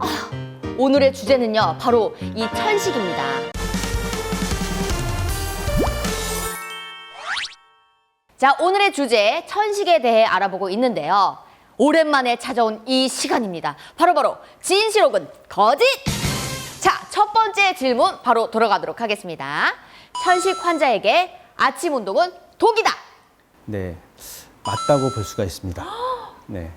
아, 오늘의 주제는요, 바로 이 천식입니다. 자, 오늘의 주제 천식에 대해 알아보고 있는데요. 오랜만에 찾아온 이 시간입니다. 바로바로 진실 혹은 거짓! 자, 첫 번째 질문 바로 들어가도록 하겠습니다. 천식 환자에게 아침 운동은 독이다. 네, 맞다고 볼 수가 있습니다. 네.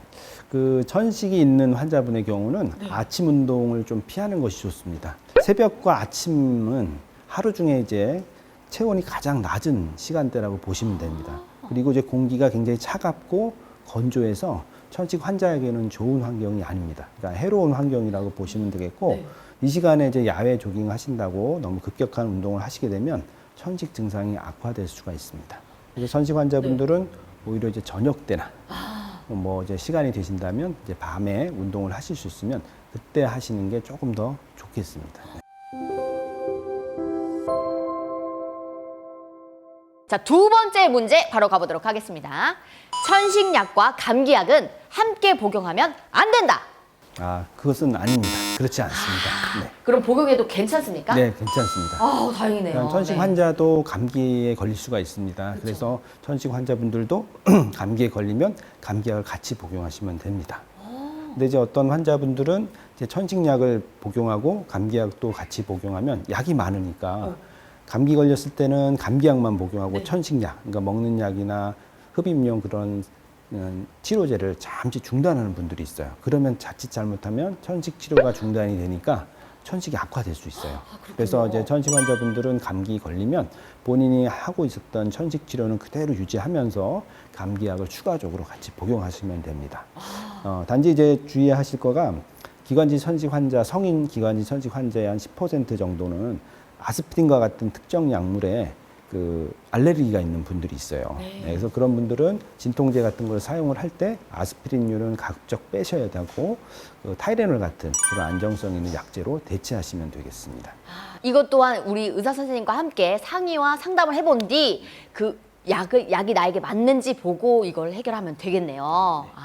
그 천식이 있는 환자분의 경우는 아침 운동을 좀 피하는 것이 좋습니다. 새벽과 아침은 하루 중에 이제 체온이 가장 낮은 시간대라고 보시면 됩니다. 그리고 이제 공기가 굉장히 차갑고 건조해서 천식 환자에게는 좋은 환경이 아닙니다. 그러니까 해로운 환경이라고 보시면 되겠고 이 시간에 이제 야외 조깅 하신다고 너무 급격한 운동을 하시게 되면 천식 증상이 악화될 수가 있습니다. 그래서 천식 환자분들은 오히려 이제 저녁 때나 뭐 이제 시간이 되신다면 이제 밤에 운동을 하실 수 있으면 그때 하시는 게 조금 더 좋겠습니다. 자, 두 번째 문제 바로 가보도록 하겠습니다. 천식약과 감기약은 함께 복용하면 안 된다. 아, 그것은 아닙니다. 그렇지 않습니다. 네. 그럼 복용해도 괜찮습니까? 네, 괜찮습니다. 아, 다행이네요. 천식 네. 환자도 감기에 걸릴 수가 있습니다. 그래서 천식 환자분들도 감기에 걸리면 감기약을 같이 복용하시면 됩니다. 근데 이제 어떤 환자분들은 이제 천식약을 복용하고 감기약도 같이 복용하면 약이 많으니까 감기 걸렸을 때는 감기약만 복용하고 천식약, 그러니까 먹는 약이나 흡입용 그런 음, 치료제를 잠시 중단하는 분들이 있어요. 그러면 자칫 잘못하면 천식 치료가 중단이 되니까 천식이 악화될 수 있어요. 그래서 이제 천식 환자분들은 감기 걸리면 본인이 하고 있었던 천식 치료는 그대로 유지하면서 감기약을 추가적으로 같이 복용하시면 됩니다. 어, 단지 이제 주의하실 거가 기관지 천식 환자, 성인 기관지 천식 환자의 한 10% 정도는 아스피린과 같은 특정 약물에 그 알레르기가 있는 분들이 있어요. 네, 그래서 그런 분들은 진통제 같은 걸 사용을 할 때 아스피린류는 가급적 빼셔야 되고 그 타이레놀 같은 그런 안정성 있는 약제로 대체하시면 되겠습니다. 이것 또한 우리 의사 선생님과 함께 상의와 상담을 해본 뒤 그 약을 약이 나에게 맞는지 보고 이걸 해결하면 되겠네요. 아.